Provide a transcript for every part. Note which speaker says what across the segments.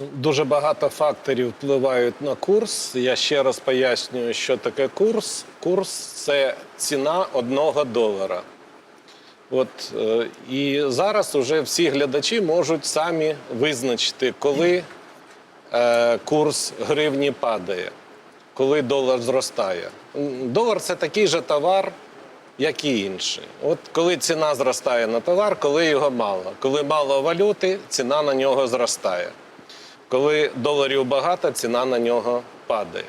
Speaker 1: Дуже багато факторів впливають на курс. Я ще раз пояснюю, що таке курс. Курс це ціна одного долара. От, е, і зараз вже всі глядачі можуть самі визначити, коли е, курс гривні падає, коли долар зростає. Долар це такий же товар, як і інший. От коли ціна зростає на товар, коли його мало. Коли мало валюти, ціна на нього зростає. Коли доларів багато, ціна на нього падає.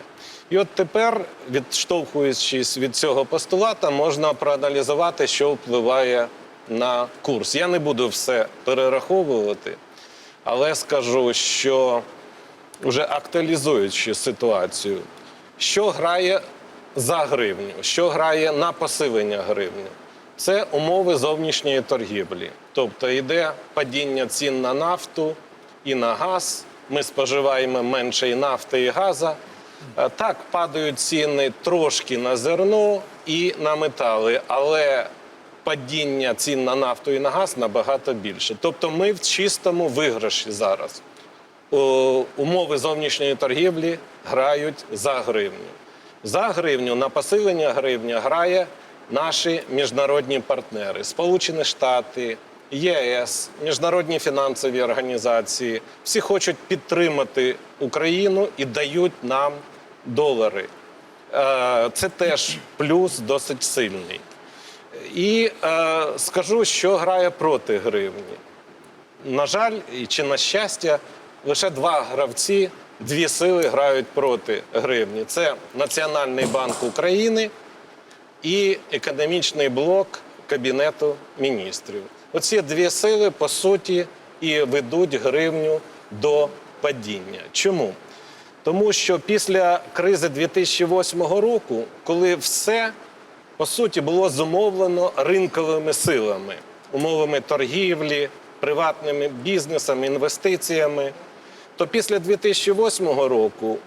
Speaker 1: І от тепер, відштовхуючись від цього постулата, можна проаналізувати, що впливає на курс. Я не буду все перераховувати, але скажу, що вже актуалізуючи ситуацію, що грає за гривню, що грає на посилення гривні. Це умови зовнішньої торгівлі. Тобто йде падіння цін на нафту і на газ. Ми споживаємо менше і нафти, і газа. Е, Так, падають ціни трошки на зерно і на метали, але падіння цін на нафту і на газ набагато більше. Тобто ми в чистому виграші зараз. Умови зовнішньої торгівлі грають за гривню. За гривню на посилення гривня грає наші міжнародні партнери: Сполучені Штати, ЄС, міжнародні фінансові організації. Всі хочуть підтримати Україну і дають нам долари. Е, Це теж плюс досить сильний. І е, скажу, що грає проти гривні. На жаль, чи на щастя, лише два гравці, дві сили грають проти гривні. Це Національний банк України і економічний блок Кабінету міністрів. Оці дві сили, по суті, і ведуть гривню до падіння. Чому? Тому що після кризи 2008 року, коли все по суті було зумовлено ринковими силами, умовами торгівлі, приватними бізнесами, інвестиціями, то після 2008 року,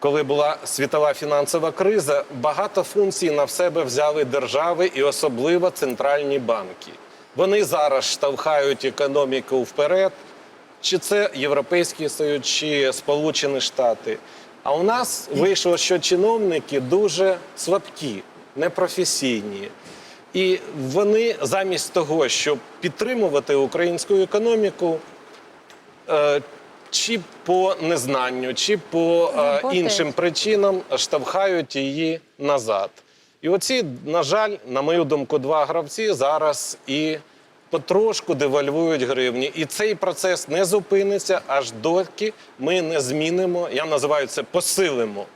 Speaker 1: коли була світова фінансова криза, багато функцій на себе взяли держави і особливо центральні банки. Вони зараз штовхають економіку вперед, чи це Європейський Союз, чи Сполучені Штати. А у нас вийшло, що чиновники дуже слабкі, непрофесійні. І вони замість того, щоб підтримувати українську економіку, е, чи по незнанню, чи по е, іншим причинам штовхають її назад. І оці, на жаль, на мою думку, два гравці зараз і потрошку девальвують гривні. І цей процес не зупиниться, аж доки ми не змінимо, я називаю це посилимо.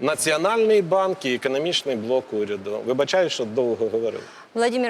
Speaker 1: Національний банк і економічний блок уряду. Вибачаю, що довго говорив.
Speaker 2: Владимир